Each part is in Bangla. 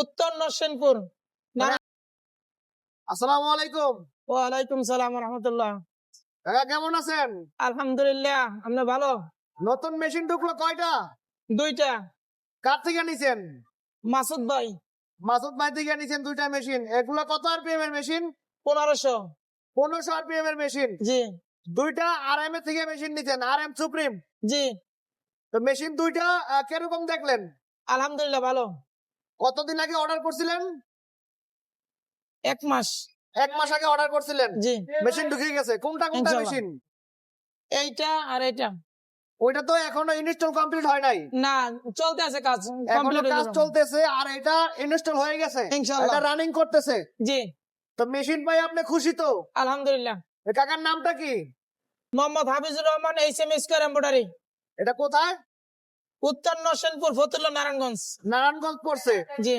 উত্তর নরসেনপুর আসসালামু আলাইকুম। ওয়ালাইকুম সালাম রহমতুল্লাহ। কাকা কেমন আছেন? আলহামদুলিল্লাহ আপনি ভালো? নতুন মেশিন ঢুকলো কয়টা? দুইটা। কার থেকে নিছেন মাসুদ ভাই। মাসুদ ভাই থেকে নিছেন দুইটা মেশিন। এগুলো কত আরপিএম এর মেশিন? পনেরোশো। পনেরোশো আরপিএম এর মেশিন? জি। দুইটা আর এম এর থেকে মেশিন নিছেন আর এম সুপ্রিম জি। তো মেশিন দুইটা কীরকম দেখলেন? আলহামদুলিল্লাহ ভালো। কতদিন আগে অর্ডার করছিলেন? এক মাস। এক মাস আগে অর্ডার করছিলেন? জি। মেশিন ঢুকে গেছে। কোনটা কোনটা মেশিন এইটা আর এইটা ওইটা তো এখনও ইনস্টল কমপ্লিট হয় নাই। না চলতে আছে কাজ। এখনও কমপ্লিট কাজ চলতেছে আর এটা ইনস্টল হয়ে গেছে। ইনশাআল্লাহ এটা রানিং করতেছে। জি। তো মেশিন পাই আপনি খুশি তো? আলহামদুলিল্লাহ। কাকার নামটা কি? Mohammad Hafizur Rahman H M square এটা কোথায়? উত্তর নরসেনপুর ফতুল্লা নারায়ণগঞ্জ। নারায়ণগঞ্জ পড়ছে? জি।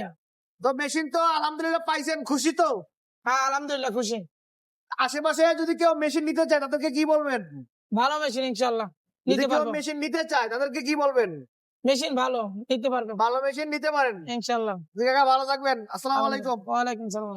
তো মেশিন তো আলহামদুলিল্লাহ পাইছেন খুশি তো? হ্যাঁ আলহামদুলিল্লাহ খুশি। আশেপাশে যদি কেউ মেশিন নিতে চায় তাদেরকে কি বলবেন? ভালো মেশিন ইনশাল্লাহ যদি কেউ মেশিন নিতে চায় তাদেরকে কি বলবেন? মেশিন ভালো নিতে পারব। ভালো মেশিন নিতে পারেন? ইনশাল্লাহ জি কাকা ভালো থাকবেন। আসসালামু আলাইকুম। ওয়ালাইকুম সালাম